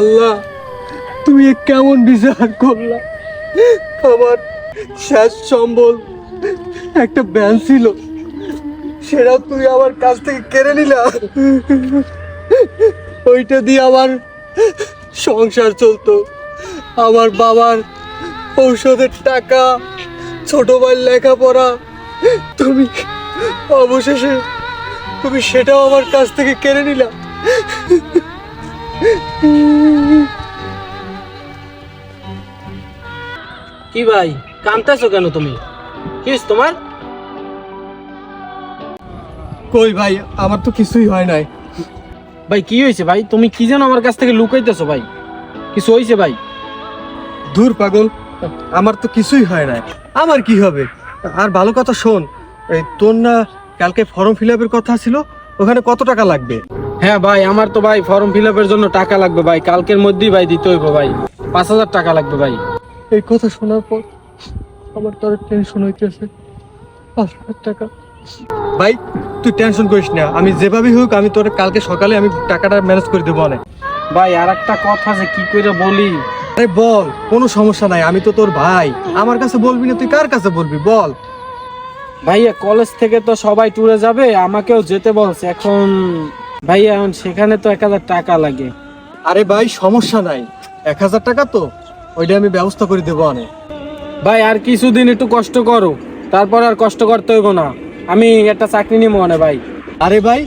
আল্লাহ তুমি কেমন বিচার করলা? আমার শেষ সম্বল একটা ব্যান ছিল সেটাও তুমি আমার কাছ থেকে কেড়ে নিলা। ওইটা দিয়ে আমার সংসার চলতো। আমার বাবার ঔষধের টাকা, ছোট ভাইয়ের লেখাপড়া, তুমি অবশেষে, তুমি সেটাও আমার কাছ থেকে কেড়ে নিলা। কি ভাই কানতেছো কেন তুমি? কি তোমার? কই ভাই আমার তো কিছুই হয় নাই। ভাই কি হয়েছে ভাই? তুমি কি যেন আমার কাছ থেকে লুকাইতেছো ভাই? কিছু হয়েছে ভাই? দূর পাগল আমার তো কিছুই হয় নাই। আমার কি হবে? আর ভালো কথা শোন এই তোর না কালকে ফর্ম ফিল আপের কথা ছিল ওখানে কত টাকা লাগবে? হ্যাঁ ভাই আমার তো ভাই ফর্ম ফিল আপের জন্য টাকা লাগবে ভাই। কালকের মধ্যেই ভাই দিতে হইব ভাই। পাঁচ হাজার টাকা লাগবে ভাই। এই কথা শোনার পর আমার তো টেনশন হইতেছে। পাঁচ হাজার টাকা। ভাই তুই টেনশন করিস না। আমি যেভাবেই হোক আমি তোর কালকে সকালে আমি টাকাটা ম্যানেজ করে দেবো অনেক। ভাই আর একটা কথা আছে কি করে বলি? আরে বল কোনো সমস্যা নাই। আমি তো তোর ভাই। আমার কাছে বলবি না তুই কার কাছে বলবি? বল। ভাইয়া কলেজ থেকে তো সবাই ট্যুরে যাবে আমাকেও যেতে বলছে। এখন ভাইয়া এখন সেখানে তো এক হাজার টাকা লাগে। আরে ভাই সমস্যা নাই। এক হাজার টাকা তো? ওইটা আমি ব্যবস্থা করে দেবো অনেক ভাই আর কিছুদিন একটু কষ্ট করো। তারপর আর কষ্ট করতে হইব না। আমি একটা চাকরি নিব মনে ভাই। আরে ভাই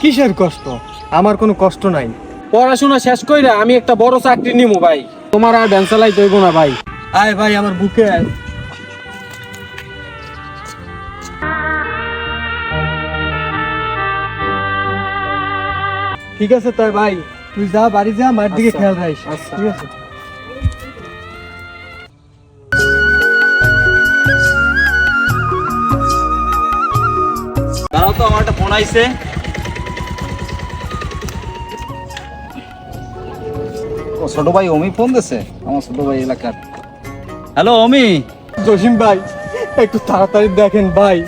কিসের কষ্ট? আমার কোনো কষ্ট নাই। পড়াশোনা শেষ কইরা আমি একটা বড় চাকরি নিবো ভাই। তোমার আর ভ্যান চালাই হইব না ভাই। আয় ভাই আমার বুকে আয়। ঠিক আছে তাই ভাই তুই যা বাড়ি যা মার দিকে আচ্ছা, খেয়াল রাখিস আচ্ছা। ঠিক আছে? দাঁড়াও তো আমার একটা ফোন আইছে। ও ছোট ভাই অমি ফোন দিছে? আমার ছোট ভাই এলাকার। হ্যালো অমি। জসিম ভাই একটু তাড়াতাড়ি দেখেন ভাই।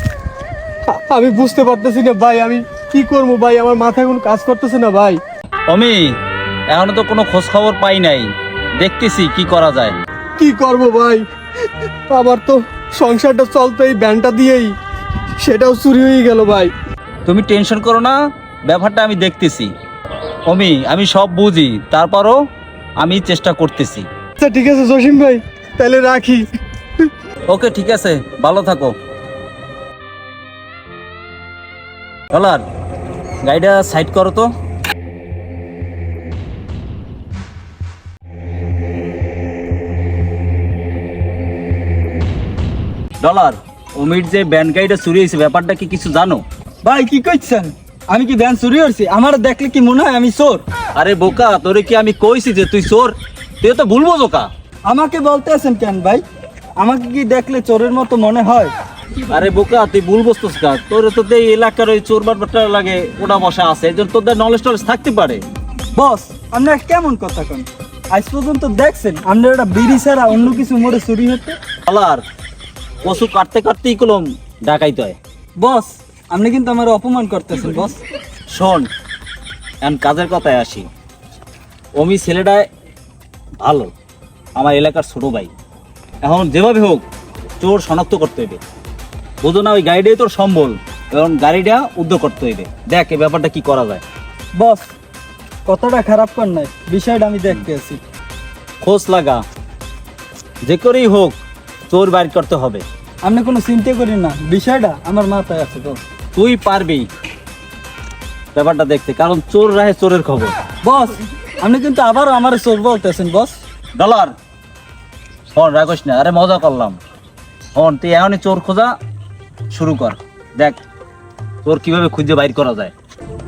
আমি বুঝতে পারতেছি না ভাই আমি কি করব ভাই? আমার মাথায় কোনো কাজ করতেছে না ভাই। অমি এখনও তো কোনো খোঁজ খবর পাই নাই। দেখতেছি কি করা যায়। কি করব ভাই? আবার তো সংসারটা চলতো এই ব্যানটা দিয়েই সেটাও চুরি হয়ে গেল ভাই। তুমি টেনশন করো না ব্যাপারটা আমি দেখতেছি। অমি আমি সব বুঝি। তারপরও আমি চেষ্টা করতেছি। আচ্ছা ঠিক আছে জসিম ভাই তাহলে রাখি। ওকে ঠিক আছে ভালো থাকো। ডলার গাড়িটা সাইড করো তো। ডলার অমির যে ব্যান্ড গাড়িটা চুরি হয়েছে ব্যাপারটা কি কিছু জানো? ভাই কি করছেন আমি কি ভ্যান চুরি করছি আমার দেখলে কি মনে হয় আমি চোর? আরে বোকা তোরে কি আমি কইছি যে তুই চোর? তুই তো ভুলবো জোকা আমাকে বলতে আছেন কেন ভাই? আমাকে কি দেখলে চোরের মতো মনে হয়? আরে বোকা তুই ভুল বসতোস কা তোর তো এই এলাকার ওই চোর বাটপাটা লাগে ওটা বসা আছে এই জন্য তোদের নলেজ টলেজ থাকতে পারে। বস আপনারা কেমন কথা কন? আজ পর্যন্ত দেখছেন আপনার একটা বিড়ি ছাড়া অন্য কিছু মোড়ে চুরি হতে আলার পশু কাটতে কাটতেই কলম ডাকাইতে হয়। বস আপনি কিন্তু আমার অপমান করতেছেন বস। শোন এখন কাজের কথায় আসি। অমি ছেলেটায় ভালো আমার এলাকার ছোট ভাই। এখন যেভাবে হোক চোর শনাক্ত করতে হইবে বুঝো না ওই গাড়িটাই তোর সম্বল। এবং গাড়িটা উদ্যোগ করতে হইবে। দেখ এই ব্যাপারটা কি করা যায়। বস কতটা খারাপ কর নাই বিষয়টা আমি দেখতে আছি। খোঁজ লাগা। যে করেই হোক চোর বাইর করতে হবে। আপনি কোনো চিন্তা করি না বিষয়টা আমার মাথায় আছে তো তুই পারবি ব্যাপারটা দেখতে কারণ চোর রাহে চোরের খবর। বস আপনি কিন্তু আবারও আমার চোর বলতেছেন বস। ডলার। হন রাখোস না আরে মজা করলাম। হন তুই এখনই চোর খোঁজা শুরু কর। দেখ তোর কীভাবে খুঁজে বাইর করা যায়।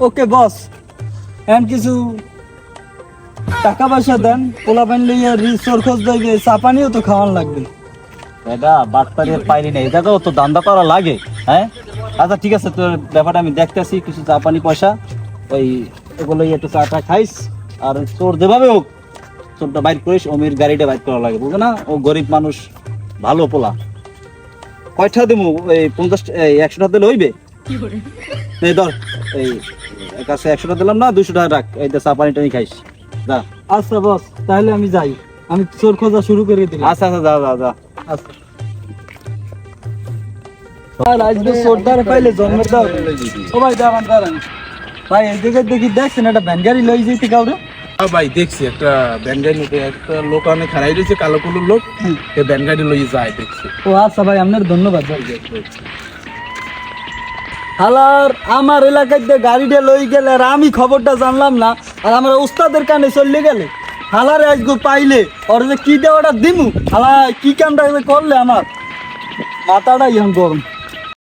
ওকে বস। এখন কিছু টাকা পয়সা দেন পোলা পান লইয়া রিসোর খোঁজ তো খাওয়ান লাগবে। এটা বাটপাড়ি পাইলি না। এটা তো দান্দা করা লাগে হ্যাঁ? আচ্ছা ঠিক আছে তোর ব্যাপারটা আমি দেখতেছি কিছু চা পানি পয়সা। ওই এগুলো একটু চাটা খাইস আর তোর যেভাবে হোক চোরটা বাইর করিস অমির গাড়িটা বাইর করা লাগে বুঝো না? ও গরিব মানুষ ভালো পোলা। কয়টা দেবো এই পঞ্চাশ এই একশোটা দিলে হইবে? এই ধর এই কাছে একশোটা দিলাম না দুশো টাকা রাখ এই চা পানি টানি খাইস। যা। আচ্ছা বস তাহলে আমি যাই। আমি চোর খোঁজা শুরু করে দিলাম। আচ্ছা আচ্ছা যা যা যা। আচ্ছা। আজকে চোরদার পাইলে জন্মের দাও। সবাই দাঁড়ান দাঁড়ান। ভাই এই দিকে দেখি দেখছেন একটা ভ্যান গাড়ি লই যেতে কাউরে? ভাই দেখছি একটা ব্যান গাড়ি নিতে একটা লোক অনেক রয়েছে কালো কুলোর লোক। এ ব্যান গাড়ি লইয়ে যায় দেখছি। ও আচ্ছা ভাই আপনার ধন্যবাদ ভাই। হালার আমার এলাকায় গাড়িটা লই গেলে আর আমি খবরটা জানলাম না আর আমার উস্তাদের কানে চলে গেলে হালারে আজকে পাইলে ওর যে কি দেওয়াটা দিমু? হালা কি কামটা যে করলে আমার? মাথাটা গরম।